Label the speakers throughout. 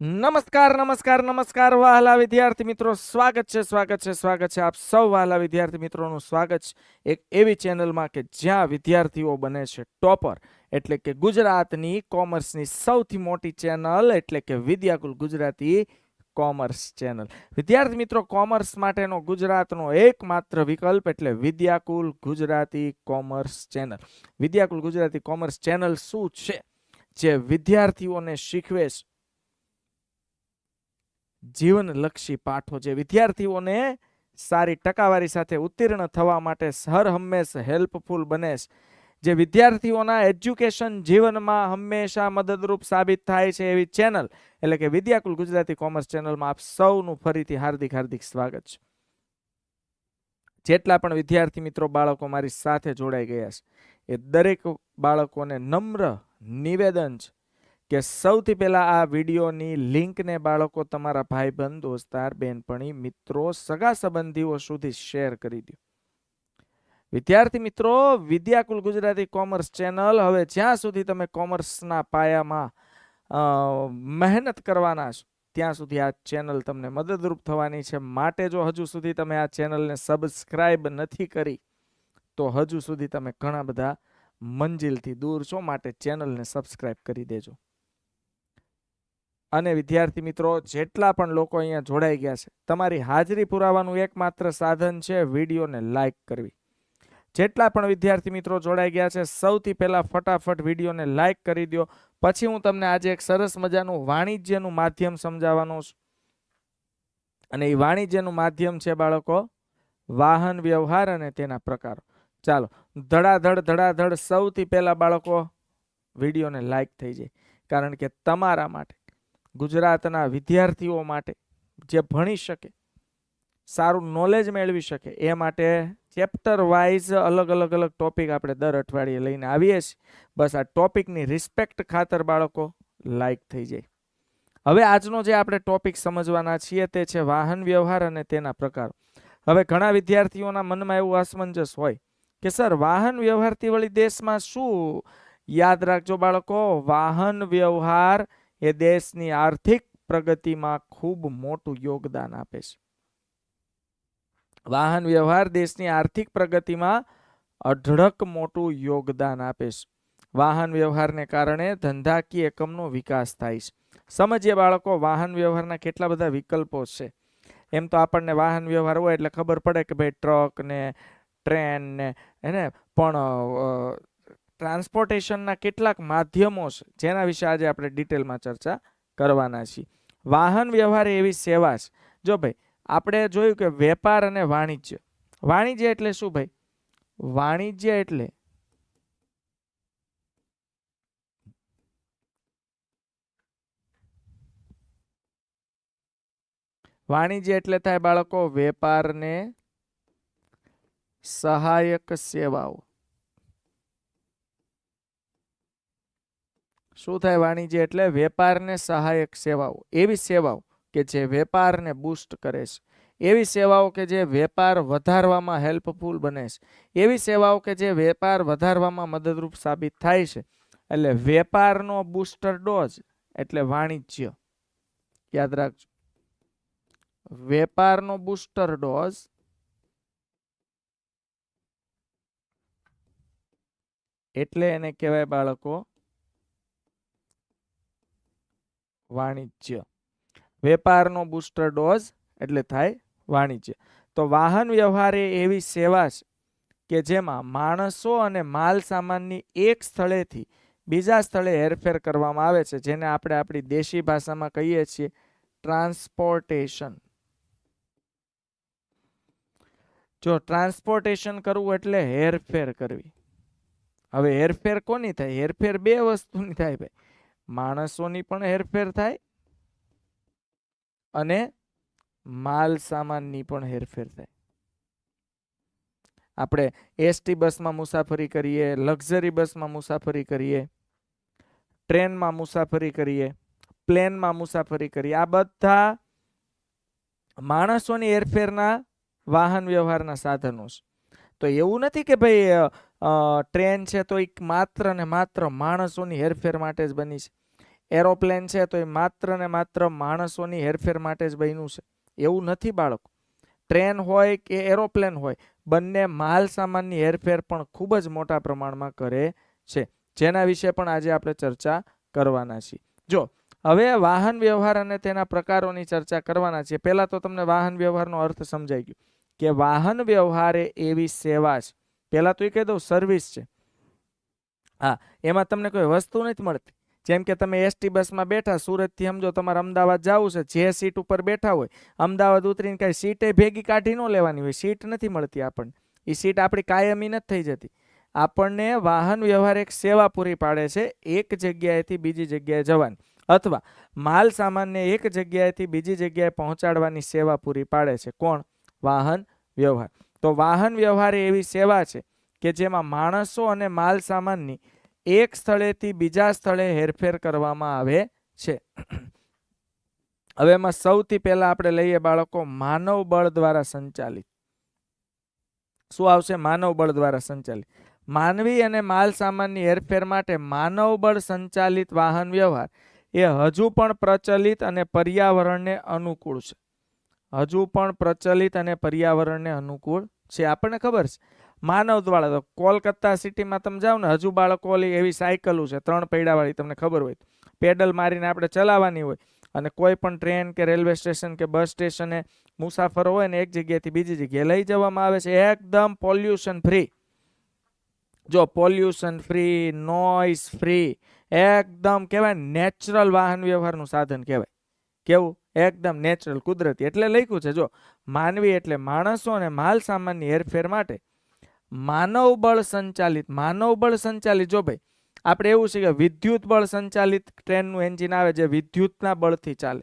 Speaker 1: નમસ્કાર નમસ્કાર નમસ્કાર, વહાલા વિદ્યાર્થી મિત્રો. સ્વાગત છે સ્વાગત છે સ્વાગત છે આપ સૌ વહાલા વિદ્યાર્થી મિત્રોનું સ્વાગત છે. એક એવી ચેનલમાં કે જ્યાં વિદ્યાર્થીઓ બને છે ટોપર. એટલે કે ગુજરાતની કોમર્સની સૌથી મોટી ચેનલ, એટલે કે વિદ્યાકુલ ગુજરાતી કોમર્સ ચેનલ. વિદ્યાર્થી મિત્રો, કોમર્સ માટેનો ગુજરાતનો એકમાત્ર વિકલ્પ, એટલે Vidyakul Gujarati commerce channel. Vidyakul Gujarati commerce channel શું છે? જે વિદ્યાર્થીઓને શીખવે છે. જીવનલક્ષી પાઠો જે વિદ્યાર્થીઓને સારી ટકાવારી સાથે ઉત્તીર્ણ થવા માટે હર હંમેશ હેલ્પફુલ બને જે વિદ્યાર્થીઓના એજ્યુકેશન જીવનમાં હંમેશા મદદરૂપ સાબિત થાય છે એવી ચેનલ, એટલે કે વિદ્યાકુલ ગુજરાતી કોમર્સ ચેનલમાં આપ સૌનું ફરીથી હાર્દિક હાર્દિક સ્વાગત છે. જેટલા પણ વિદ્યાર્થી મિત્રો બાળકો મારી સાથે જોડાઈ ગયા છે, એ દરેક બાળકોને નમ્ર નિવેદન છે. કે સૌથી પહેલા આ વિડીયોની લિંકને બાળકો તમારા ભાઈબંધ, દોસ્તાર, બેનપણી, મિત્રો, સગા સંબંધીઓ સુધી શેર કરી દો. વિદ્યાર્થી મિત્રો, વિદ્યાકુલ ગુજરાતી કોમર્સ ચેનલ હવે જ્યાં સુધી તમે કોમર્સના પાયામાં મહેનત કરવાના છો, ત્યાં સુધી આ ચેનલ તમને મદદરૂપ થવાની છે. માટે જો હજુ સુધી તમે આ ચેનલને સબસ્ક્રાઇબ નથી કરી, તો હજુ સુધી તમે ઘણા બધા મંજિલથી દૂર છો. માટે ચેનલને સબસ્ક્રાઇબ કરી દેજો. અને વિદ્યાર્થી મિત્રો, જેટલા પણ લોકો અહીંયા જોડાઈ ગયા છે, તમારી હાજરી પુરાવાનું એકમાત્ર સાધન છે વિડીયોને લાઇક કરવી. જેટલા પણ વિદ્યાર્થી મિત્રો જોડાઈ ગયા છે, સૌથી પહેલાં ફટાફટ વિડીયોને લાઇક કરી દો પછી હું તમને આજે એક સરસ મજાનું વાણિજ્યનું માધ્યમ સમજાવવાનું છું. અને એ વાણિજ્યનું માધ્યમ છે બાળકો, વાહન વ્યવહાર અને તેના પ્રકારો. ચાલો, ધડાધડ ધડાધડ સૌથી પહેલા બાળકો વિડીયોને લાઇક થઈ જાય. કારણ કે તમારા માટે ગુજરાતના વિદ્યાર્થીઓ માટે જે ભણી શકે, સારું નોલેજ મેળવી શકે, એ માટે ચેપ્ટર વાઇઝ અલગ અલગ અલગ ટોપિક આપણે દર અઠવાડિયે લઈને આવીએ છીએ. બસ આ ટોપિકની રિસ્પેક્ટ ખાતર બાળકો લાઇક થઈ જાય. હવે આજનો જે આપણે ટોપિક સમજવાના છીએ તે છે વાહન વ્યવહાર અને તેના પ્રકારો. હવે ઘણા વિદ્યાર્થીઓના મનમાં એવું અસમંજસ હોય કે, સર, વાહન વ્યવહારથી વળી દેશમાં શું? યાદ રાખજો બાળકો, વાહન વ્યવહાર એ દેશની આર્થિક પ્રગતિમાં ખૂબ મોટું યોગદાન આપે છે. વાહન વ્યવહાર દેશની આર્થિક પ્રગતિમાં અઢળક મોટું યોગદાન આપે છે. વાહન વ્યવહારને કારણે ધંધાકીય એકમનો વિકાસ થાય છે. સમજીએ બાળકો વાહન વ્યવહારના કેટલા બધા વિકલ્પો છે. એમ તો આપણને વાહન વ્યવહાર હોય એટલે ખબર પડે કે ભાઈ ટ્રક ને ટ્રેન ને એને પણ અ, ટ્રાન્સપોર્ટેશનના કેટલાક માધ્યમો છે, જેના વિશે આજે આપણે ડિટેલમાં ચર્ચા કરવાના છીએ. વાહન વ્યવહાર એવી સેવા છે. જો ભાઈ, આપણે જોયું કે વેપાર અને વાણિજ્ય. વાણિજ્ય એટલે શું ભાઈ? વાણિજ્ય એટલે વાણિજ્ય એટલે થાય બાળકો, વેપારને સહાયક સેવાઓ. શું થાય વાણિજ્ય એટલે વેપારને સહાયક સેવાઓ? એવી સેવાઓ કે જે વેપારને બૂસ્ટ કરે છે. એવી સેવાઓ કે જે વેપાર વધારવામાં હેલ્પફુલ બને છે. એવી સેવાઓ કે જે વેપાર વધારવામાં મદદરૂપ સાબિત થાય છે. એટલે વેપારનો બૂસ્ટર ડોઝ એટલે વાણિજ્ય. યાદ રાખજો. વેપારનો બૂસ્ટર ડોઝ એટલે એને કહેવાય બાળકો વાણિજ્ય. વેપારનો બૂસ્ટર ડોઝ એટલે થાય વાણિજ્ય. તો વાહન વ્યવહાર એ એવી સેવા છે કે જેમાં માણસો અને માલ સામાનની એક સ્થળેથી બીજા સ્થળે હેરફેર કરવામાં આવે છે, જેને આપણે આપણી દેશી ભાષામાં કહીએ છીએ ટ્રાન્સપોર્ટેશન જો ટ્રાન્સપોર્ટેશન કરવું એટલે હેરફેર કરવી. હવે હેરફેર કોની થાય? હેરફેર બે વસ્તુની થાય ભાઈ. માણસોની પણ હેરફેર થાય અને માલ સામાનની પણ હેરફેર થાય. આપણે એસટી બસમાં મુસાફરી કરીએ, લક્ઝરી બસમાં મુસાફરી કરીએ, ટ્રેનમાં મુસાફરી કરીએ, પ્લેનમાં મુસાફરી કરીએ, આ બધા માણસોની હેરફેરના વાહન વ્યવહારના સાધનો છે. તો એવું નથી કે ભાઈ ટ્રેન છે તો એક માત્ર ને માત્ર માણસોની હેરફેર માટે જ બની છે. એરોપ્લેન છે તો એ માત્ર ને માત્ર માણસોની હેરફેર માટે જ બન્યું છે. એવું નથી બાળકો. ટ્રેન હોય કે એરોપ્લેન હોય, બંને માલ સામાનની હેરફેર પણ ખૂબ જ મોટા પ્રમાણમાં કરે છે. જેના વિશે પણ આજે આપણે ચર્ચા કરવાના છીએ. જો, હવે વાહન વ્યવહાર અને તેના પ્રકારોની ચર્ચા કરવાના છીએ. પહેલાં તો તમને વાહન વ્યવહારનો અર્થ સમજાઈ ગયો કે વાહન વ્યવહાર એ એવી સેવા છે. પહેલા તો એ કહી દઉં સર્વિસ છે. હા, એમાં તમને કોઈ વસ્તુ નથી મળતી. જેમ કે તમે એસટી બસમાં બેઠા, સુરતથી સમજો તમારે અમદાવાદ જવું છે, જે સીટ ઉપર બેઠા હોય, અમદાવાદ ઉતરીને કાંઈ સીટે ભેગી કાઢી ન લેવાની હોય, સીટ નથી મળતી આપણને. એ સીટ આપણી કાયમી નથી થઈ જતી. આપણને વાહન વ્યવહાર એક સેવા પૂરી પાડે છે, એક જગ્યાએથી બીજી જગ્યાએ જવાની. અથવા માલ સામાનને એક જગ્યાએથી બીજી જગ્યાએ પહોંચાડવાની સેવા પૂરી પાડે છે. કોણ? વાહન વ્યવહાર. તો વાહન વ્યવહાર એવી સેવા છે કે જેમાં માણસો અને માલ સામાનની એક સ્થળેથી બીજા સ્થળે હેરફેર કરવામાં આવે છે. હવે એમાં સૌથી પહેલા આપણે લઈએ બાળકો માનવ બળ દ્વારા સંચાલિત. શું આવશે? માનવ બળ દ્વારા સંચાલિત. માનવી અને માલ સામાનની હેરફેર માટે માનવ બળ સંચાલિત વાહન વ્યવહાર એ હજુ પણ પ્રચલિત અને પર્યાવરણને અનુકૂળ છે. હજુ પણ પ્રચલિત અને પર્યાવરણને અનુકૂળ છે આપણને ખબર છે. માનવ દ્વારા તો કોલકાતા સિટીમાં તમે જાઓ ને, હજુ બાળકો એવી સાયકલો છે, ત્રણ પૈડાવાળી, તમને ખબર હોય પેડલ મારીને આપણે ચલાવવાની હોય. અને કોઈ પણ ટ્રેન કે રેલવે સ્ટેશન કે બસ સ્ટેશને મુસાફરો હોય ને એક જગ્યાએથી બીજી જગ્યાએ લઈ જવામાં આવે છે. એકદમ પોલ્યુશન ફ્રી. જો પોલ્યુશન ફ્રી નોઇસ ફ્રી, એકદમ કહેવાય નેચરલ વાહન વ્યવહારનું સાધન કહેવાય. કેવું? એકદમ નેચરલ કુદરતી. એટલે લખ્યું છે, જો, માનવી એટલે માણસો અને માલ સામાનની હેરફેર માટે. માનવ બળ સંચાલિત, માનવ બળ સંચાલિત, જો ભાઈ, આપણે એવું છે કે વિદ્યુત બળ સંચાલિત ટ્રેનનું એન્જિન આવે જે વિદ્યુતના બળથી ચાલે.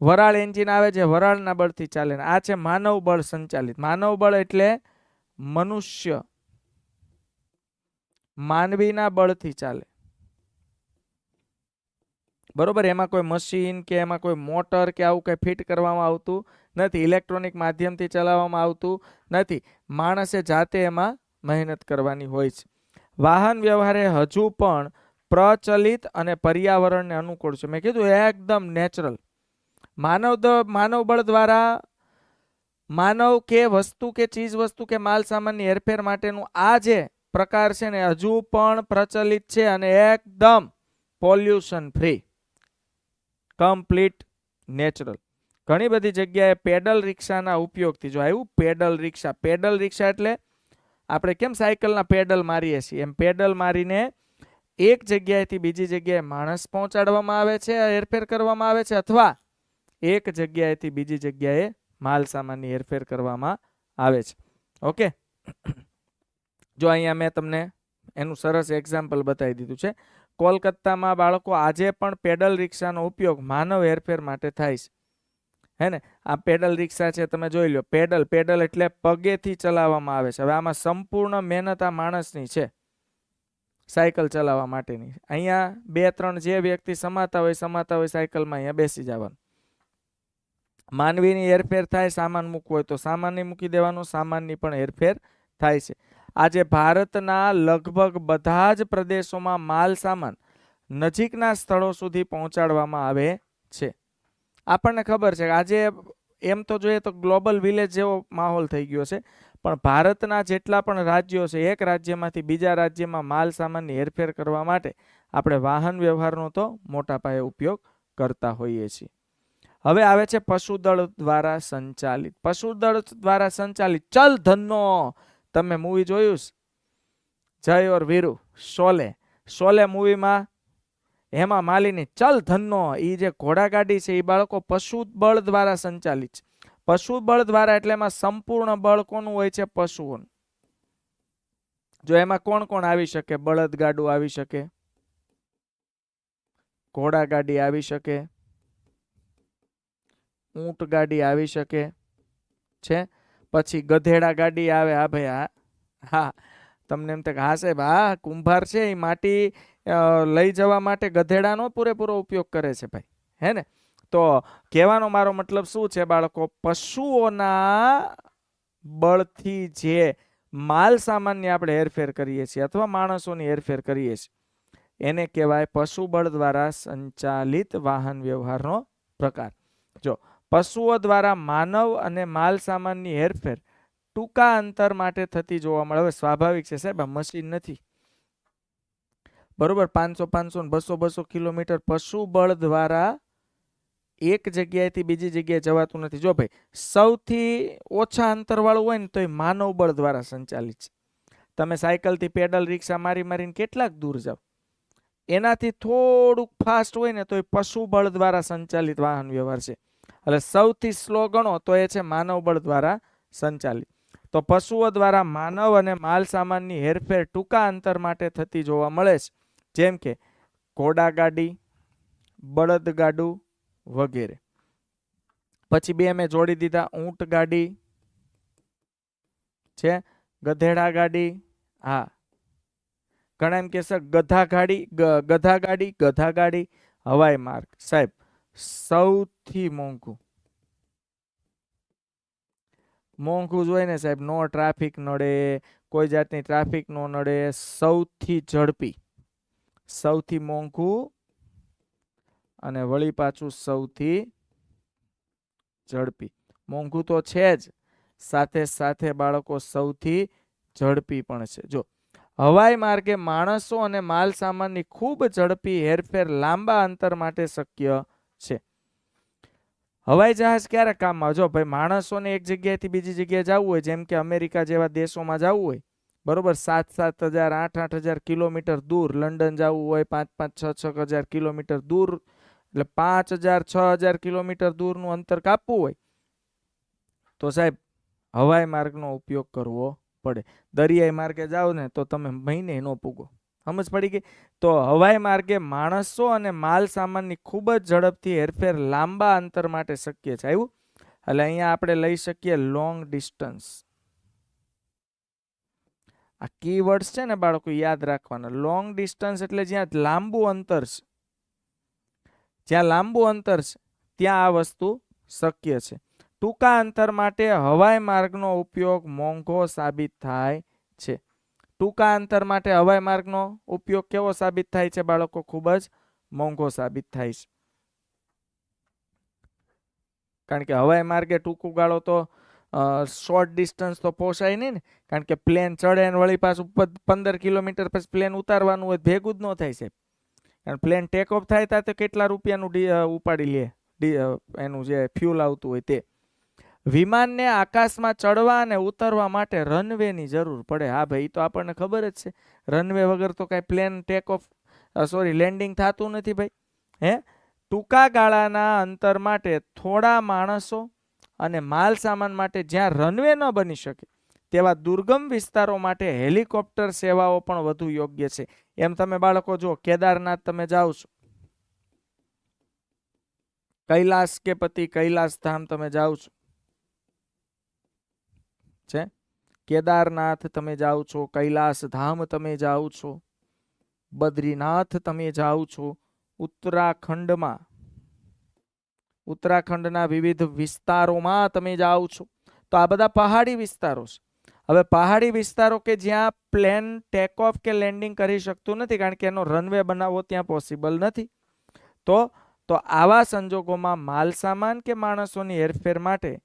Speaker 1: વરાળ એન્જિન આવે જે વરાળના બળથી ચાલે. આ છે માનવ બળ સંચાલિત. માનવ બળ એટલે મનુષ્ય. માનવીના બળથી ચાલે. બરોબર, એમાં કોઈ મશીન કે એમાં કોઈ મોટર કે આવું કંઈ ફિટ કરવામાં આવતું નથી, ઇલેક્ટ્રોનિક માધ્યમથી ચલાવવામાં આવતું નથી. માણસે જાતે એમાં મહેનત કરવાની હોય છે. વાહન વ્યવહારે હજુ પણ પ્રચલિત અને પર્યાવરણને અનુકૂળ છે. મેં કીધું એકદમ નેચરલ. માનવ દ- માનવ દ્વારા માનવ કે વસ્તુ કે ચીજ વસ્તુ કે માલ સામાનની હેરફેર માટેનું આ જે પ્રકાર છે ને, હજુ પણ પ્રચલિત છે અને એકદમ પોલ્યુશન ફ્રી. Complete natural. ઘણી બધી જગ્યાએ પેડલ રિક્ષાના ઉપયોગથી જો આવ્યું, પેડલ રિક્ષા. પેડલ રિક્ષા એટલે આપણે કેમ સાયકલના પેડલ મારીએ છીએ? એમ પેડલ મારીને એક જગ્યાએથી બીજી જગ્યાએ માણસ પહોંચાડવામાં આવે છે હેરફેર કરવામાં આવે છે, અથવા એક જગ્યાએથી બીજી જગ્યાએ માલ સામાનની હેરફેર કરવામાં આવે છે. ઓકે? જો અહીંયા મેં તમને એનું સરસ એક્ઝામ્પલ બતાવી દીધું છે. કોલકાતામાં બાળકો આજે પણ પેડલ રિક્ષાનો ઉપયોગ માનવ હેરફેર માટે થાય છે. હે ને? આ પેડલ રિક્ષા છે, તમે જોઈ લો. પેડલ પેડલ એટલે પગેથી ચલાવવામાં આવે છે. હવે આમાં સંપૂર્ણ મહેનત આ માણસની છે. સાયકલ ચલાવવા માટેની. અહીંયા બે, ત્રણ જે વ્યક્તિ સમાતા હોય સમાતા હોય સાયકલમાં અહીંયા બેસી જવાનું. માનવીની હેરફેર થાય સામાન મૂકવો હોય તો સામાનની મૂકી દેવાનું, સામાનની પણ હેરફેર થાય છે. આજે ભારતના લગભગ બધા જ પ્રદેશોમાં માલ સામાન નજીકના સ્થળો સુધી પહોંચાડવામાં આવે છે. આપણને ખબર છે આજે એમ તો જોઈએ તો ગ્લોબલ વિલેજ જેવો માહોલ થઈ ગયો છે, પણ ભારતના જેટલા પણ રાજ્યો છે, એક રાજ્યમાંથી બીજા રાજ્યમાં માલ સામાનની હેરફેર કરવા માટે આપણે વાહન વ્યવહારનો તો મોટા પાયે ઉપયોગ કરતા હોઈએ છીએ. હવે આવે છે પશુદળ દ્વારા સંચાલિત. પશુદળ દ્વારા સંચાલિત. ચલ ધનનો તમે મૂવી જોયું જય ઓર વીરુ, શોલે. શોલે મૂવીમાં હેમા માલિની ચલ ધનનો એ જે ઘોડાગાડી છે એ બાળકો પશુ બળ દ્વારા સંચાલિત છે. પશુ બળ દ્વારા એટલે એમાં સંપૂર્ણ બળ કોનું હોય છે પશુઓનું. જો એમાં કોણ કોણ આવી શકે? બળદગાડું આવી શકે. ઘોડાગાડી આવી શકે. ઊંટ ગાડી આવી શકે. છે? પછી ગધેડા ગાડી આવે, હા ભાઈ, હા. હા, તમને એમ થાય હા સાહેબ, હા, કુંભાર છે, એ માટી લઈ જવા માટે ગધેડાનો પૂરેપૂરો ઉપયોગ કરે છે ભાઈ, હે ને? તો કહેવાનો મારો મતલબ શું છે બાળકો? પશુઓના બળથી જે માલ સામાનની આપણે હેરફેર કરીએ છીએ અથવા માણસોની હેરફેર કરીએ છીએ, એને કહેવાય પશુબળ દ્વારા સંચાલિત વાહન વ્યવહારનો પ્રકાર. જો પશુઓ દ્વારા માનવ અને માલ સામાનની હેરફેર ટૂંકા અંતર માટે થતી જોવા મળે. હવે સ્વાભાવિક છે સાહેબ, આ મશીન નથી. બરોબર, પાંચસો પાંચસો બસો બસો કિલોમીટર પશુબળ દ્વારા એક જગ્યાએથી બીજી જગ્યાએ જવાતું નથી. જો ભાઈ, સૌથી ઓછા અંતરવાળું હોય ને તો એ માનવ બળ દ્વારા સંચાલિત છે. તમે સાયકલથી પેડલ, રિક્ષા મારી મારીને કેટલાક દૂર જાઓ. એનાથી થોડુંક ફાસ્ટ હોય ને તો એ પશુબળ દ્વારા સંચાલિત વાહન વ્યવહાર છે. એટલે સૌથી સ્લો ગણો તો એ છે માનવ બળ દ્વારા સંચાલિત. તો પશુઓ દ્વારા માનવ અને માલ સામાનની હેરફેર ટૂંકા અંતર માટે થતી જોવા મળે છે. જેમ કે બળદ ગાડું વગેરે. પછી બે મેં જોડી દીધા, ઊંટ ગાડી છે, ગધેડા ગાડી, હા. ઘણા એમ કહેશે ગધા ગાડી ગધા ગાડી ગધા ગાડી, હવાઈ માર્ગ. સાહેબ સૌથી મોંઘું. મોંઘું જોઈએ ને સાહેબ, નો ટ્રાફિક નડે, કોઈ જાતની ટ્રાફિક નો નડે, સૌથી ઝડપી, સૌથી મોંઘું અને વળી પાછું સૌથી ઝડપી. મોંઘું તો છે જ, સાથે સાથે બાળકો સૌથી ઝડપી પણ છે. જો, હવાઈ માર્ગે માણસો અને માલ સામાનની ખૂબ ઝડપી હેરફેર લાંબા અંતર માટે શક્ય છે. હવાઈ જહાજ ક્યારે કામમાં? જો ભાઈ, માણસોને એક જગ્યાએથી બીજી જગ્યાએ જવું હોય, જેમ કે અમેરિકા જેવા દેશોમાં જવું હોય, બરોબર? સાત સાત હજાર, આઠ આઠ હજાર કિલોમીટર દૂર લંડન જવું હોય, પાંચ પાંચ, છ છ હજાર કિલોમીટર દૂર, એટલે પાંચ હજાર, છ હજાર કિલોમીટર દૂરનું અંતર કાપવું હોય, તો સાહેબ, હવાઈ માર્ગનો ઉપયોગ કરવો પડે. દરિયાઈ માર્ગે જાઓ ને, તો તમે મહિને ન પૂગો. સમજ પડી ગઈ? તો હવાઈ માર્ગે માણસો અને માલ સામાનની ખૂબ જ ઝડપથી હેરફેર લાંબા અંતર માટે શક્ય છે. આવ્યું? એટલે અહીંયા આપણે લઈ શકીએ લોંગ ડિસ્ટન્સ આ કીવર્ડ્સ છે ને બાળકો, યાદ રાખવાના. લોંગ ડિસ્ટન્સ એટલે જ્યાં લાંબુ અંતર છે. જ્યાં લાંબુ અંતર છે, ત્યાં આ વસ્તુ શક્ય છે. ટૂંકા અંતર માટે હવાઈ માર્ગનો ઉપયોગ મોંઘો સાબિત થાય છે. ટૂંકા અંતર માટે હવાઈ માર્ગનો ઉપયોગ કેવો સાબિત થાય છે બાળકો? ખૂબ જ મોંઘો સાબિત થાય છે. કારણ કે હવાઈ માર્ગે ટૂંકું ગાળો તો શોર્ટ ડિસ્ટન્સ તો પોસાય નહીં ને. કારણ કે પ્લેન ચડે અને વળી પાછું પંદર કિલોમીટર પછી પ્લેન ઉતારવાનું હોય ભેગું જ ન થાય છે કારણ પ્લેન ટેક ઓફ થાય ત્યાં તો કેટલા રૂપિયાનું ઉપાડી લે. એનું જે ફ્યુલ આવતું હોય તે. વિમાનને આકાશમાં ચડવા અને ઉતરવા માટે રનવેની જરૂર પડે. હા ભાઈ તો આપણને ખબર જ છે. રનવે વગર તો કાંઈ plane take off sorry landing થતું નથી ભાઈ. હે? ટૂંકા ગાળાના અંતર માટે થોડા માણસો અને માલ સામાન માટે જ્યાં રનવે ન બની શકે, તેવા દુર્ગમ વિસ્તારો માટે હેલિકોપ્ટર સેવાઓ પણ વધુ યોગ્ય છે. એમ તમે બાળકો જો કેદારનાથ તમે જાઓ છો. કૈલાસ કે પતિ કૈલાસ ધામ તમે જાઓ છો. છે? કેદારનાથ તમે જાઓ છો કૈલાસ ધામ તમે જાઓ છો, બદ્રીનાથ તમે જાઓ છો, ઉત્તરાખંડમાં, ઉત્તરાખંડના વિવિધ વિસ્તારોમાં તમે જાઓ છો. તો આ બધા પહાડી વિસ્તારો છે. હવે પહાડી વિસ્તારો કે જ્યાં પ્લેન ટેક ઓફ કે લેન્ડિંગ કરી શકતું નથી, કારણ કે એનો રનવે બનાવવો ત્યાં પોસિબલ નથી. તો તો આવા સંજોગોમાં માલ સામાન કે માણસોની હેરફેર માટે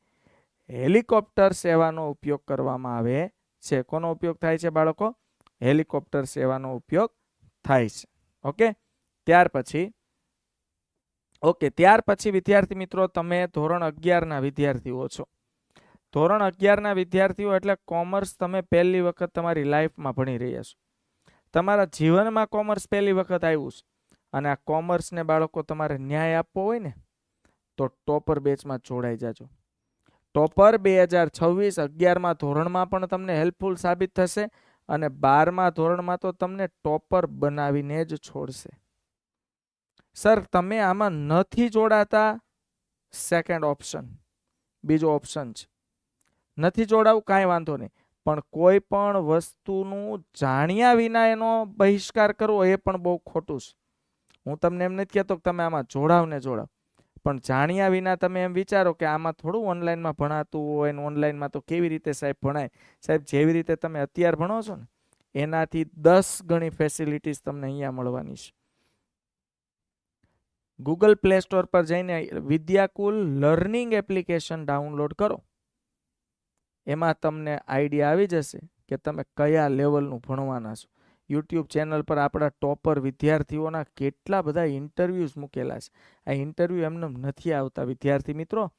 Speaker 1: હેલિકોપ્ટર સેવાનો ઉપયોગ કરવામાં આવે છે. કોનો ઉપયોગ થાય છે બાળકો? હેલિકોપ્ટર સેવાનો ઉપયોગ થાય છે. ઓકે? ત્યાર પછી, ઓકે, ત્યાર પછી વિદ્યાર્થી મિત્રો, તમે ધોરણ અગિયારના વિદ્યાર્થીઓ છો. ધોરણ અગિયારના વિદ્યાર્થીઓ એટલે કોમર્સ તમે પહેલી વખત તમારી લાઈફમાં ભણી રહ્યા છો. તમારા જીવનમાં કોમર્સ પહેલી વખત આવ્યું છે. અને આ કોમર્સને બાળકો તમારે ન્યાય આપવો હોય ને, તો ટોપર બેચમાં જોડાઈ જાજો. ટોપર બે હજાર છવ્વીસ અગિયારમાં ધોરણમાં પણ તમને હેલ્પફુલ સાબિત થશે અને બારમા ધોરણમાં તો તમને ટોપર બનાવીને જ છોડશે. સર, તમે આમાં નથી જોડાતા? Second option. બીજો ઓપ્શન છે. નથી જોડાવું કાંઈ વાંધો નહીં, પણ કોઈ પણ વસ્તુનું જાણ્યા વિના એનો બહિષ્કાર કરવો એ પણ બહુ ખોટું છે. હું તમને એમ નથી કહેતો કે તમે આમાં જોડાવ ને જોડાવ. પણ જાણ્યા વિના તમે એમ વિચારો કે આમાં થોડું ઓનલાઈનમાં ભણાતું હોય ને ઓનલાઈનમાં તો કેવી રીતે સાહેબ ભણાય? સાહેબ, જેવી રીતે તમે અત્યારે ભણો છો ને, એનાથી દસ ગણી ફેસિલિટીઝ તમને અહીંયા મળવાની છે. ગૂગલ પ્લે સ્ટોર પર જઈને વિદ્યાકુલ લર્નિંગ એપ્લિકેશન ડાઉનલોડ કરો. એમાં તમને આઈડિયા આવી જશે કે તમે કયા લેવલનું ભણવાના છો. યુટ્યુબ ચેનલ પર આપણા ટોપર વિદ્યાર્થીઓના કેટલા બધા ઇન્ટરવ્યૂઝ મૂકેલા છે. આ ઇન્ટરવ્યૂ એમને નથી આવતા, વિદ્યાર્થી મિત્રો.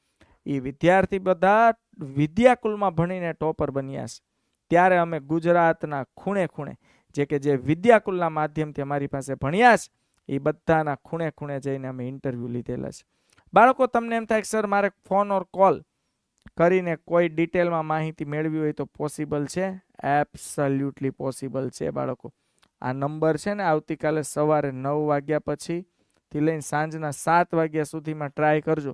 Speaker 1: એ વિદ્યાર્થી બધા વિદ્યાકુલમાં ભણીને ટોપર બન્યા છે. ત્યારે અમે ગુજરાતના ખૂણે ખૂણે જે કે જે વિદ્યાકુલના માધ્યમથી અમારી પાસે ભણ્યા છે એ બધાના ખૂણે ખૂણે જઈને અમે ઇન્ટરવ્યૂ લીધેલા છે. બાળકો, તમને એમ થાય કે, સર, મારે ફોન ઓર કોલ કરીને કોઈ ડિટેલમાં માહિતી મેળવી હોય તો પોસિબલ છે. એબ્સલ્યુટલી પોસિબલ છે, બાળકો. આ નંબર છે ને આવતીકાલે સવારે નવ વાગ્યા પછીથી લઈને સાંજના સાત વાગ્યા સુધીમાં ટ્રાય કરજો.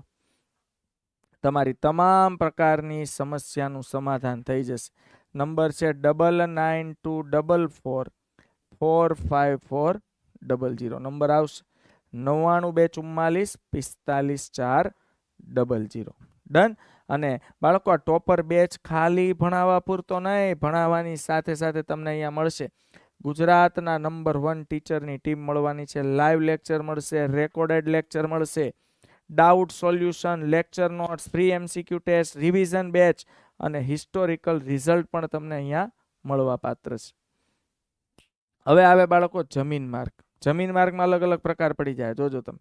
Speaker 1: તમારી તમામ પ્રકારની સમસ્યાનું સમાધાન થઈ જશે. નંબર છે double nine two double four four five four double zero number આવશે નવ્વાણું બે ચુમ્માલીસ પિસ્તાલીસ ચાર ડબલ જીરો ડન અને બાળકો ટોપર બેચ ખાલી ભણાવવા પૂરતો નહીં, ભણાવવાની સાથે સાથે તમને અહીંયા મળશે. ગુજરાતના નંબર વન ટીચરની ટીમ મળવાની છે. લાઈવ લેક્ચર મળશે, રેકોર્ડેડ લેક્ચર મળશે. Doubt solution, lecture notes free MCQ test, revision batch અને હિસ્ટોરિકલ રિઝલ્ટ પણ તમને અહીંયા મળવા પાત્ર છે. હવે આવે બાળકો જમીન માર્ગ. જમીન માર્ગમાં અલગ અલગ પ્રકાર પડી જાય. જોજો તમે.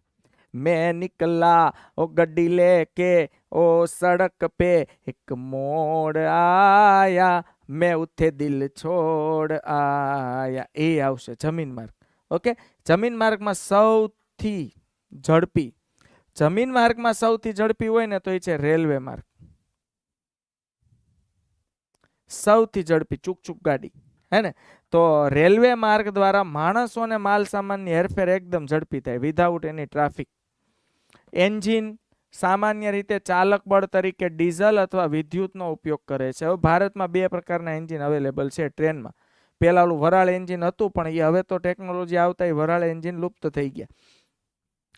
Speaker 1: મેં निकला ઓ गड्डी लेके ઓ સડક પે એક मोड़ आया મેં ઉથે દિલ છોડ આયા. એ આવશે જમીન માર્ગ. ઓકે? જમીન માર્ગમાં સૌથી ઝડપી, જમીન માર્ગમાં સૌથી ઝડપી હોય ને તો એ છે રેલવે માર્ગ. સૌથી ઝડપી ચૂક ચૂક ગાડી, હે ને? તો રેલવે માર્ગ દ્વારા માણસો અને માલ સામાનની હેરફેર એકદમ ઝડપી થાય વિધાઉટ એની ટ્રાફિક એન્જિન સામાન્ય રીતે ચાલક બળ તરીકે ડીઝલ અથવા વિદ્યુતનો ઉપયોગ કરે છે. હવે ભારતમાં બે પ્રકારના એન્જિન અવેલેબલ છે ટ્રેનમાં. પહેલા ઓલું વરાળ એન્જિન હતું, પણ એ હવે તો ટેકનોલોજી આવતા એ વરાળ એન્જિન લુપ્ત થઈ ગયા.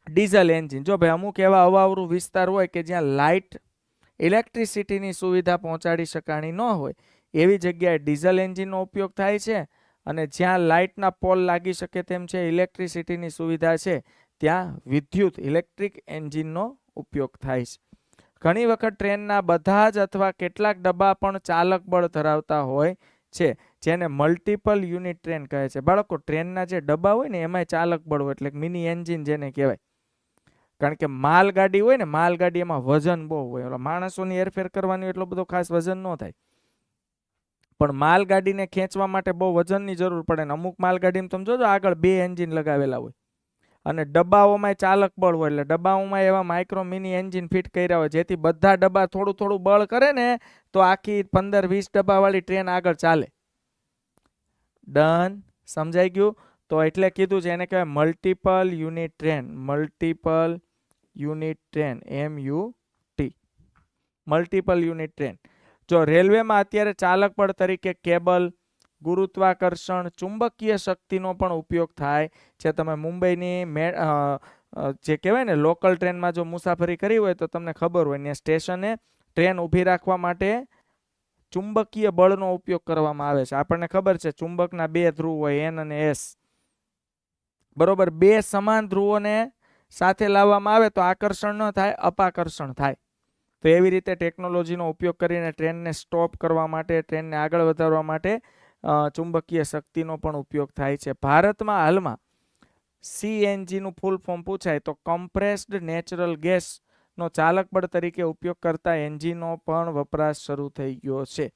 Speaker 1: Diesel engine. જો ભાઈ અમુક એવા અવાવરું વિસ્તાર હોય કે જ્યાં લાઇટ, ઇલેક્ટ્રિસિટીની સુવિધા પહોંચાડી શકાણી ન હોય, એવી જગ્યાએ ડીઝલ એન્જિનનો ઉપયોગ થાય છે અને જ્યાં લાઇટના પોલ લાગી શકે તેમ છે, ઇલેક્ટ્રિસિટીની સુવિધા છે ત્યાં વિદ્યુત, ઇલેક્ટ્રિક એન્જિનનો ઉપયોગ થાય છે. ઘણી વખત ટ્રેનના બધા જ અથવા કેટલાક ડબ્બા પણ ચાલક બળ ધરાવતા હોય છે, જેને મલ્ટિપલ યુનિટ ટ્રેન કહે છે. બાળકો, ટ્રેનના જે ડબ્બા હોય ને, એમાંય ચાલક બળ એટલે મિની એન્જિન જેને કહેવાય. કારણ કે માલગાડી હોય ને માલગાડી એમાં વજન બહુ હોય. ઓલા માણસોની હેરફેર કરવાની એટલો બધો ખાસ વજન ન થાય. પણ માલગાડીને ખેંચવા માટે બહુ વજનની જરૂર પડે ને અમુક માલગાડીમાં તમે જોજો, આગળ બે એન્જિન લગાવેલા હોય. અને ડબ્બાઓમાં ચાલક બળ હોય એટલે ડબ્બાઓમાં એવા માઇક્રો મિની એન્જિન ફિટ કર્યા હોય, જેથી બધા ડબ્બા થોડું થોડું બળ કરે ને, તો આખી પંદર, વીસ ડબ્બાવાળી ટ્રેન આગળ ચાલે. ડન સમજાઈ ગયું? તો એટલે કીધું છે, એને કહેવાય multiple unit train multiple unit train M U T multiple unit train જો રેલવેમાં અત્યારે ચાલક બળ તરીકે કેબલ ગુરુત્વાકર્ષણ ચુંબકીય શક્તિનો પણ ઉપયોગ થાય છે. તમે મુંબઈની મે જે કહેવાય ને લોકલ ટ્રેનમાં જો મુસાફરી કરી હોય તો તમને ખબર હોય ને સ્ટેશને ટ્રેન ઊભી રાખવા માટે ચુંબકીય બળનો ઉપયોગ કરવામાં આવે છે. આપણને ખબર છે ચુંબકના બે ધ્રુવ હોય એન અને એસ બરોબર? બે સમાન ધ્રુવોને સાથે લાવવામાં આવે તો આકર્ષણ ન થાય, અપાકર્ષણ થાય. તો એવી રીતે ટેકનોલોજીનો ઉપયોગ કરીને ટ્રેનને સ્ટોપ કરવા માટે, ટ્રેનને આગળ વધારવા માટે ચુંબકીય શક્તિનો પણ ઉપયોગ થાય છે. ભારતમાં હાલમાં સીએનજીનું ફૂલ ફોર્મ પૂછાય તો કમ્પ્રેસ્ડ નેચરલ ગેસનો ચાલક બળ તરીકે ઉપયોગ કરતા એન્જીનો પણ વપરાશ શરૂ થઈ ગયો છે.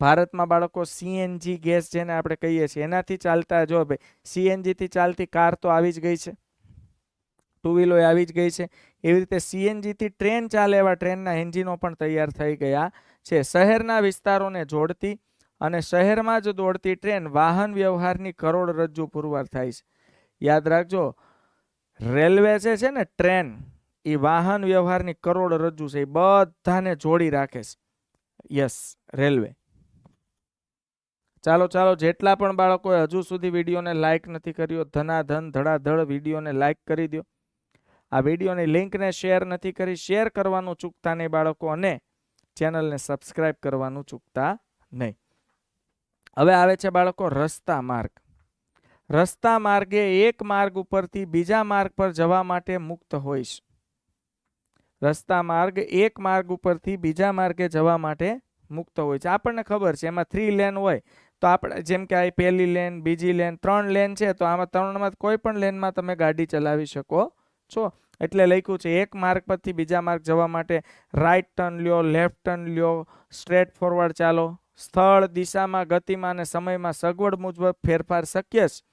Speaker 1: ભારતમાં બાળકો સીએનજી ગેસ જેને આપણે કહીએ છીએ, એનાથી ચાલતા જો ભાઈ સીએનજીથી ચાલતી કાર તો આવી જ ગઈ છે. ટુ વ્હીલો આવી જ ગઈ છે. એવી રીતે સીએનજીથી ટ્રેન ચાલે એવા ટ્રેનના એન્જિનો પણ તૈયાર થઈ ગયા છે. શહેરના વિસ્તારોને જોડતી અને શહેરમાં જ દોડતી ટ્રેન વાહન વ્યવહારની કરોડરજ્જુ પુરવાર થાય છે. યાદ રાખજો, રેલવે જે છે ને ટ્રેન, એ વાહન વ્યવહારની કરોડરજ્જુ છે, એ બધાને જોડી રાખે છે. Yes, railway. ચાલો ચાલો, જેટલા પણ બાળકોએ હજુ સુધી વિડીયોને લાઇક નથી કર્યો, ધનાધન, ધડાધડ વિડીયોને લાઇક કરી દો. આ વિડીયોની લિંકને શેર નથી કરી, શેર કરવાનું ચૂકતા નહીં બાળકો અને ચેનલને સબસ્ક્રાઇબ કરવાનું ચૂકતા નહીં. હવે આવે છે બાળકો રસ્તા માર્ગ. રસ્તા માર્ગે એક માર્ગ ઉપરથી બીજા માર્ગ પર જવા માટે મુક્ત છે રસ્તા માર્ગ એક માર્ગ ઉપરથી બીજા માર્ગે જવા માટે મુક્ત હોય છે. આપણને ખબર છે, એમાં થ્રી લેન હોય તો આપણે, જેમ કે આ પહેલી લેન બીજી લેન ત્રણ લેન છે તો આમાં ત્રણમાં કોઈ પણ લેનમાં તમે ગાડી ચલાવી શકો છો. એટલે લખ્યું છે, એક માર્ગ પરથી બીજા માર્ગ જવા માટે રાઈટ ટર્ન લ્યો લેફ્ટ ટર્ન લ્યો સ્ટ્રેટ ફોરવર્ડ ચાલો. સ્થળ, દિશામાં, ગતિમાં અને સમયમાં સગવડ મુજબ ફેરફાર શક્ય છે.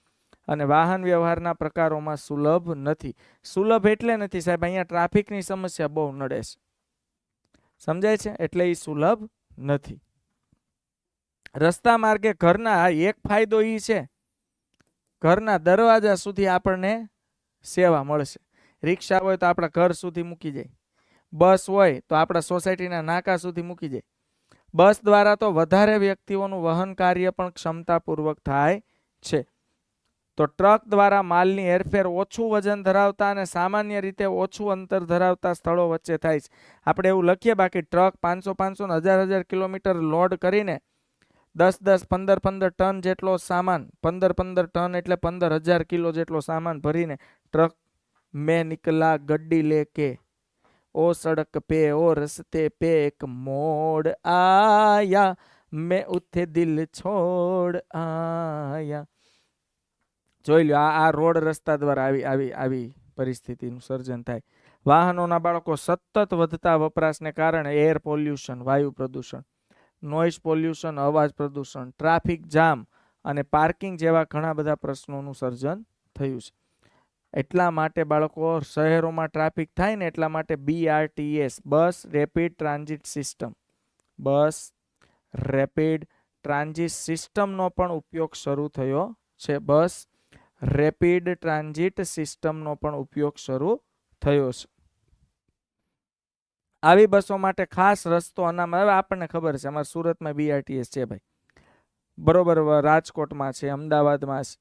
Speaker 1: અને વાહન વ્યવહારના પ્રકારોમાં સુલભ નથી. સુલભ એટલે નથી, સાહેબ, અહીંયા ટ્રાફિકની સમસ્યા બહુ નડે છે. સમજાય છે? એટલે એ સુલભ નથી. રસ્તા માર્ગે ઘરના એક ફાયદો એ છે. ઘરના દરવાજા સુધી આપણને સેવા મળશે. રિક્ષા હોય તો આપણા ઘર સુધી મૂકી જાય. બસ હોય તો આપણા સોસાયટીના નાકા સુધી મૂકી જાય. બસ દ્વારા તો વધારે વ્યક્તિઓનું વહન કાર્ય પણ ક્ષમતાપૂર્વક થાય છે. તો ટ્રક દ્વારા માલની હેરફેર ઓછું વજન ધરાવતા અને સામાન્ય રીતે ઓછું અંતર ધરાવતા સ્થળો વચ્ચે થાય છે. આપણે એવું લખીએ, બાકી ટ્રક પાંચસો પાંચસો ને હજાર હજાર કિલોમીટર લોડ કરીને દસ દસ પંદર પંદર ટન જેટલો સામાન, પંદર પંદર ટન એટલે પંદર હજાર કિલો જેટલો સામાન ભરીને ટ્રક મેં નિકલા લે લેકે ઓ સડક પે, ઓ રસ્તે પે, એક મોડ આયા. મેં ઉથે દિલ છોડ આયા. જોઈ લ્યો, આ રોડ રસ્તા દ્વારા આવી આવી આવી પરિસ્થિતિનું સર્જન થાય. વાહનોના બાળકો સતત વધતા વપરાશને કારણે એર પોલ્યુશન, વાયુ પ્રદૂષણ નોઇઝ પોલ્યુશન, અવાજ પ્રદૂષણ, ટ્રાફિક જામ અને પાર્કિંગ જેવા ઘણા બધા પ્રશ્નોનું સર્જન થયું છે. એટલા માટે બાળકો શહેરોમાં ટ્રાફિક થાય ને એટલા માટે BRTS bus rapid transit system bus rapid transit સિસ્ટમનો પણ ઉપયોગ શરૂ થયો છે. બસ રેપિડ ટ્રાન્ઝિટ સિસ્ટમનો પણ ઉપયોગ શરૂ થયો છે. આવી બસો માટે ખાસ રસ્તો અનામત હવે આપણને ખબર છે, અમારા સુરતમાં બીઆરટીએસ છે ભાઈ. બરોબર, રાજકોટમાં છે, અમદાવાદમાં છે.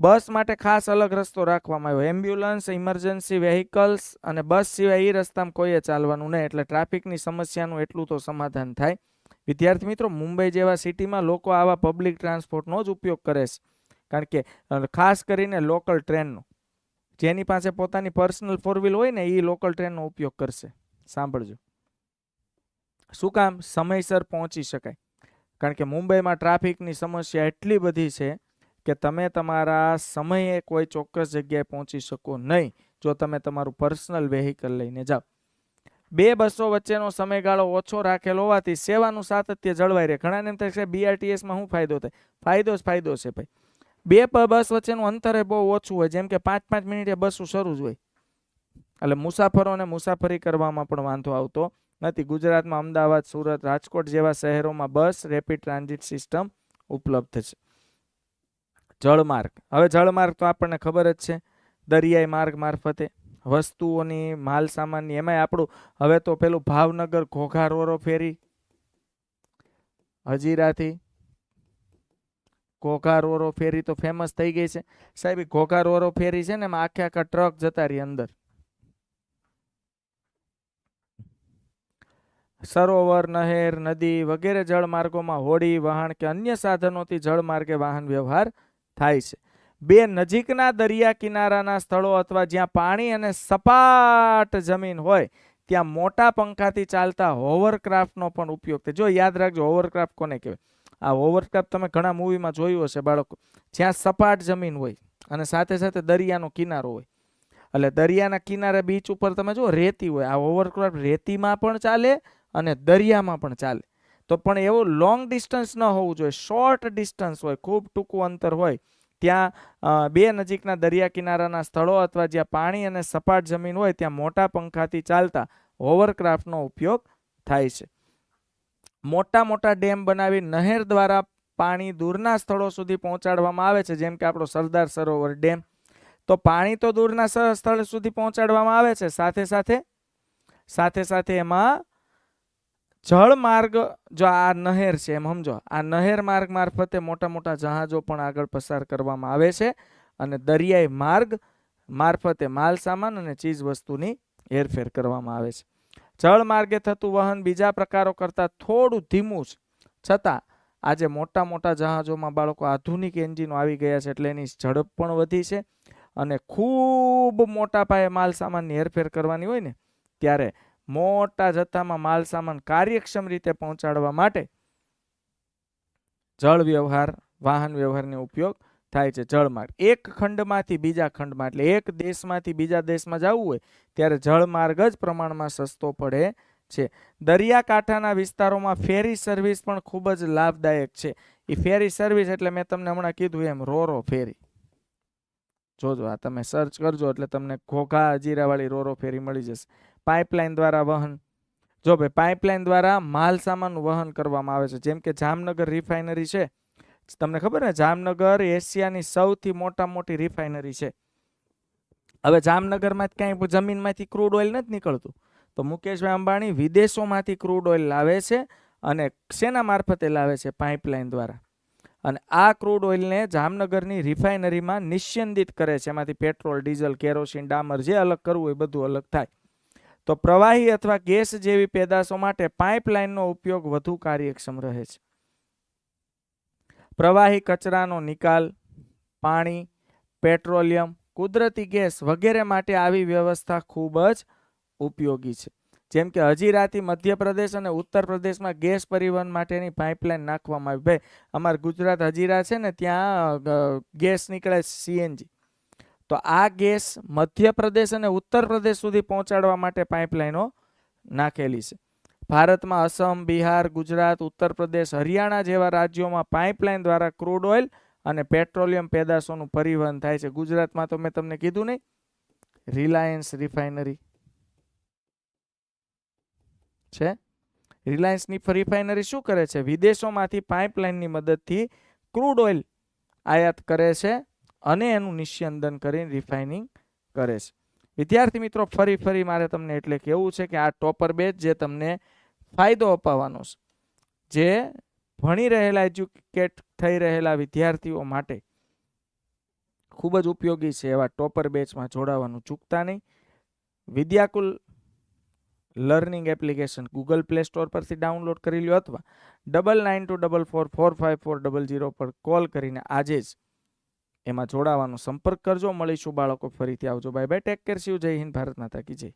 Speaker 1: બસ માટે ખાસ અલગ રસ્તો રાખવામાં આવ્યો. એમ્બ્યુલન્સ, ઇમરજન્સી, વેહિકલ્સ અને બસ સિવાય એ રસ્તામાં કોઈએ ચાલવાનું નહીં. એટલે ટ્રાફિકની સમસ્યાનું એટલું તો સમાધાન થાય. વિદ્યાર્થી મિત્રો, મુંબઈ જેવા સિટીમાં લોકો આવા પબ્લિક ટ્રાન્સપોર્ટનો જ ઉપયોગ કરે છે. કારણ કે ખાસ કરીને લોકલ ટ્રેનનો. જેની પાસે પોતાની પર્સનલ ફોર વ્હીલ હોય ને એ લોકલ ટ્રેનનો ઉપયોગ કરશે. સાંભળજો. શું કામ? સમયસર પહોંચી શકાય. કારણ કે મુંબઈમાં ટ્રાફિકની સમસ્યા એટલી બધી છે કે તમે તમારા સમયે કોઈ ચોક્કસ જગ્યાએ પહોંચી શકો નહીં, જો તમે તમારું પર્સનલ વેહિકલ લઈને જાઓ. બે બસો વચ્ચેનો સમયગાળો ઓછો રાખેલો હોવાથી સેવાનું સાતત્ય જળવાઈ રહે. ઘણાને એમ થાય છે બીઆરટીએસમાં શું ફાયદો થાય? ફાયદો જ ફાયદો છે ભાઈ. બે બસ વચ્ચેનું અંતર બહુ ઓછું હોય, જેમ કે પાંચ પાંચ મિનિટે બસો શરૂ જ હોય. એટલે મુસાફરોને મુસાફરી કરવામાં પણ વાંધો આવતો નથી. ગુજરાતમાં અમદાવાદ, સુરત, રાજકોટ જેવા શહેરોમાં બસ રેપિડ ટ્રાન્ઝિટ સિસ્ટમ ઉપલબ્ધ છે. જળમાર્ગ. હવે જળમાર્ગ તો આપણને ખબર જ છે. દરિયાઈ માર્ગ મારફતે વસ્તુઓની, માલ સામાનની, એમાંય આપણું હવે તો પેલું ભાવનગર ઘોઘા રોરો ફેરી, હજીરાથી ઘોઘા રોરો ફેરી તો ફેમસ થઈ ગઈ છે. સાહેબ ઘોઘા રોરો ફેરી છે ને, એમાં આખે આખા ટ્રક જતા રહી અંદર. સરોવર, નહેર, નદી વગેરે જળમાર્ગોમાં હોડી, વહાણ કે અન્ય સાધનોથી જળમાર્ગે વાહન વ્યવહાર થાય છે. બે નજીકના દરિયા કિનારાના સ્થળો અથવા જ્યાં પાણી અને સપાટ જમીન હોય, ત્યાં મોટા પંખાથી ચાલતા હોવરક્રાફ્ટનો પણ ઉપયોગ થાય. જો યાદ રાખજો, હોવરક્રાફ્ટ કોને કહેવાય? આ હોવરક્રાફ્ટ તમે ઘણા મૂવીમાં જોયું હશે બાળકો. જ્યાં સપાટ જમીન હોય અને સાથે સાથે દરિયાનો કિનારો હોય. એટલે દરિયાના કિનારે બીચ ઉપર તમે જો રેતી હોય. આ હોવરક્રાફ્ટ રેતીમાં પણ ચાલે અને દરિયામાં પણ ચાલે. તો પણ એવું લોંગ ડિસ્ટન્સ ન હોવું જોઈએ. શોર્ટ ડિસ્ટન્સ હોય, ખૂબ ટૂંકું અંતર હોય, ત્યાં બે નજીકના દરિયા કિનારાના સ્થળો અથવા જ્યાં પાણી અને સપાટ જમીન હોય, ત્યાં મોટા પંખાથી ચાલતા હોવરક્રાફ્ટનો ઉપયોગ થાય છે. મોટા મોટા ડેમ બનાવી નહેર દ્વારા પાણી દૂરના સ્થળો સુધી પહોંચાડવામાં આવે છે, જેમ કે આપણો સરદાર સરોવર ડેમ. તો પાણી તો દૂરના સ્થળ સુધી પહોંચાડવામાં આવે છે, સાથે સાથે સાથે સાથે એમાં જળ માર્ગ જો આ નહેર છે એમ સમજો, આ નહેર માર્ગ મારફતે મોટા મોટા જહાજો પણ આગળ પસાર કરવામાં આવે છે અને દરિયાઈ માર્ગ મારફતે માલ સામાન અને ચીજ વસ્તુની હેરફેર કરવામાં આવે છે. જળ માર્ગે થતું વહન બીજા પ્રકારો કરતાં થોડું ધીમું છે. છતાં, આજે મોટા મોટા જહાજોમાં બાળકો આધુનિક એન્જિનો આવી ગયા છે એટલે એની ઝડપ પણ વધી છે અને ખૂબ મોટા પાયે માલ સામાનની હેરફેર કરવાની હોય ને, ત્યારે મોટા જથ્થામાં માલ સામાન કાર્યક્ષમ રીતે પહોંચાડવા માટે જળ વ્યવહાર, વાહન વ્યવહારનો ઉપયોગ થાય છે જળમાર્ગ. એક ખંડમાંથી બીજા ખંડમાં, એટલે એક દેશમાંથી બીજા દેશમાં જવું હોય, ત્યારે જળમાર્ગ જ પ્રમાણમાં સસ્તો પડે છે. દરિયાકાંઠાના વિસ્તારોમાં ફેરી સર્વિસ પણ ખૂબ જ લાભદાયક છે. એ ફેરી સર્વિસ એટલે મેં તમને હમણાં કીધું એમ, રોરો ફેરી. જોજો આ તમે સર્ચ કરજો એટલે તમને ઘોઘા, જીરાવાળી રોરો ફેરી મળી જશે. પાઇપલાઇન દ્વારા વહન. જો ભાઈ પાઇપલાઇન દ્વારા માલ સામાનનું વહન કરવામાં આવે છે, જેમ કે જામનગર રિફાઇનરી છે. તમને ખબર ને જામનગર એશિયાની સૌથી મોટા મોટી રિફાઇનરી છે. હવે જામનગરમાં ક્યાંય જમીનમાંથી ક્રૂડ ઓઇલ નથી નીકળતું. તો મુકેશભાઈ અંબાણી વિદેશોમાંથી ક્રૂડ ઓઇલ લાવે છે અને શેના મારફતે લાવે છે? પાઇપલાઇન દ્વારા. અને આ ક્રૂડ ઓઇલને જામનગરની રિફાઇનરીમાં નિશ્ચિંદિત કરે છે. એમાંથી પેટ્રોલ, ડીઝલ, કેરોસીન, ડામર, જે અલગ કરવું હોય બધું અલગ થાય. તો પ્રવાહી અથવા ગેસ જેવી પેદાશો માટે પાઇપલાઇનનો ઉપયોગ વધુ કાર્યક્ષમ રહે છે. પ્રવાહી કચરાનો નિકાલ, પાણી, પેટ્રોલિયમ, કુદરતી ગેસ વગેરે માટે આવી વ્યવસ્થા ખૂબ જ ઉપયોગી છે. જેમ કે હજીરાથી મધ્યપ્રદેશ અને ઉત્તર પ્રદેશમાં ગેસ પરિવહન માટેની પાઇપલાઇન નાખવામાં આવી. ભાઈ, અમારા ગુજરાત હજીરા છે ને, ત્યાં ગેસ નીકળે સીએનજી. તો આ ગેસ મધ્યપ્રદેશ અને ઉત્તર પ્રદેશ સુધી પહોંચાડવા માટે પાઇપલાઇનો નાખેલી છે. ભારતમાં અસમ, બિહાર, ગુજરાત ઉત્તર પ્રદેશ હરિયાણા જેવા રાજ્યોમાં પાઇપલાઇન દ્વારા ક્રૂડ ઓઇલ અને પેટ્રોલિયમ પેદાશોનું પરિવહન થાય છે. ગુજરાતમાં તો મેં તમને કીધું નહીં. રિલાયન્સ રિફાઇનરી છે. રિલાયન્સની રિફાઇનરી શું કરે છે? વિદેશોમાંથી પાઇપલાઇનની મદદથી ક્રૂડ ઓઇલ આયાત કરે છે. અને એનું નિસ્યંદન કરીને રિફાઇનિંગ કરે છે. વિદ્યાર્થી મિત્રો, ફરી ફરી મારે તમને એટલે કહેવું છે કે આ ટોપર બેચ જે તમને ફાયદો અપાવવાનો છે. જે ભણી રહેલા એજ્યુકેટ થઈ રહેલા વિદ્યાર્થીઓ માટે ખૂબ જ ઉપયોગી છે એવા ટોપર બેચમાં જોડાવાનું ચૂકતા નહીં. Vidyakul learning application Google Play Store પરથી ડાઉનલોડ કરી લો અથવા double nine two double four four five four double zero પર કોલ કરીને આજે જ એમાં જોડાવાનો સંપર્ક કરજો. મળીશું બાળકો ફરીથી આવજો. Bye bye take care Shiv જય હિન્દ ભારત માતા કી જય